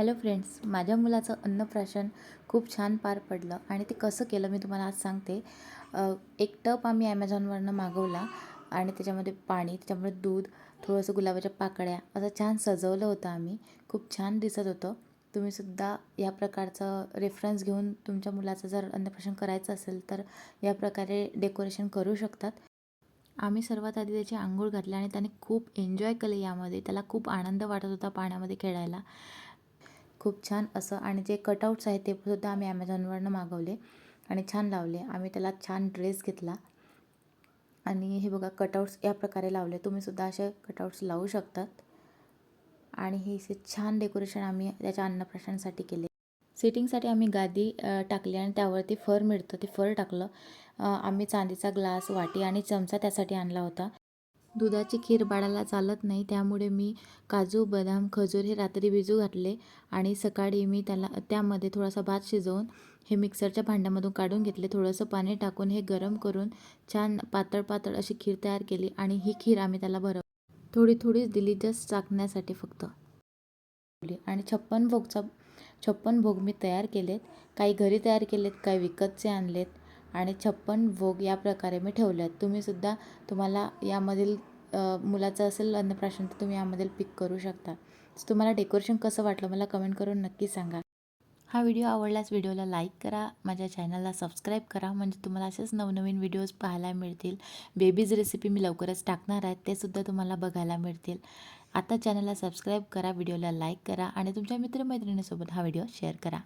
Hello friends माझ्या मुलाचं अन्नप्राशन खूप छान पार पडलं आणि ते कसं केलं मी तुम्हाला आज सांगते. एक टप आम्ही ॲमेझॉनवरनं मागवला आणि त्याच्यामध्ये पाणी त्याच्यामध्ये दूध थोडंसं गुलाबाच्या पाकळ्या असं छान सजवलं होतं आम्ही. खूप छान दिसत होतं. तुम्हीसुद्धा या प्रकारचं रेफरन्स घेऊन तुमच्या मुलाचं जर अन्नप्राशन करायचं असेल तर या प्रकारे डेकोरेशन करू शकतात. आम्ही सर्वात आधी त्याची आंघोळ घातली आणि त्याने खूप एन्जॉय केलं यामध्ये. त्याला खूप आनंद वाटत होता पाण्यामध्ये खेळायला. खूप छान असं आणि जे कटआउट्स आहेत ते सुद्धा आम्ही ॲमेझॉनवरनं मागवले आणि छान लावले. आम्ही त्याला छान ड्रेस घेतला. आणि हे बघा कटआउट्स या प्रकारे लावले. तुम्हीसुद्धा असे कटआउट्स लावू शकतात. आणि हे असे छान डेकोरेशन आम्ही त्याच्या अन्नप्राशनासाठी केले. सिटिंगसाठी आम्ही गादी टाकली आणि त्यावरती फर मिळतं. ते फर टाकलं. आम्ही चांदीचा ग्लास वाटी आणि चमचा त्यासाठी आणला होता. दुधाची खीर बाळाला चालत नाही त्यामुळे मी काजू बदाम खजूर हे रात्री भिजू घातले आणि सकाळी मी त्याला त्यामध्ये थोडासा भात शिजवून हे मिक्सरच्या भांड्यामधून काढून घेतले. थोडंसं पाणी टाकून हे गरम करून छान पातळ पातळ अशी खीर तयार केली आणि ही खीर आम्ही त्याला भरव थोडी थोडीच दिली जस्ट चाकण्यासाठी फक्त. आणि छप्पन भोगचा छप्पन भोग मी तयार केलेत. काही घरी तयार केलेत काही विकतचे आणलेत. आणि छप्पन भोग या प्रकारे मी ठेवले आहेत. तुम्हीसुद्धा तुम्हाला यामधील मुलाचं असेल अन्नप्राशन तर तुम्ही यामधील पिक करू शकता. तुम्हाला डेकोरेशन कसं वाटलं मला कमेंट करून नक्की सांगा. हा व्हिडिओ आवडल्यास व्हिडिओला लाईक करा माझ्या चॅनलला सबस्क्राईब करा. म्हणजे तुम्हाला असेच नवनवीन व्हिडिओज पाहायला मिळतील. बेबीज रेसिपी मी लवकरच टाकणार आहेत ते सुद्धा तुम्हाला बघायला मिळतील. आता चॅनलला सबस्क्राईब करा व्हिडिओला लाईक करा आणि तुमच्या मित्रमैत्रिणीसोबत हा व्हिडिओ शेअर करा.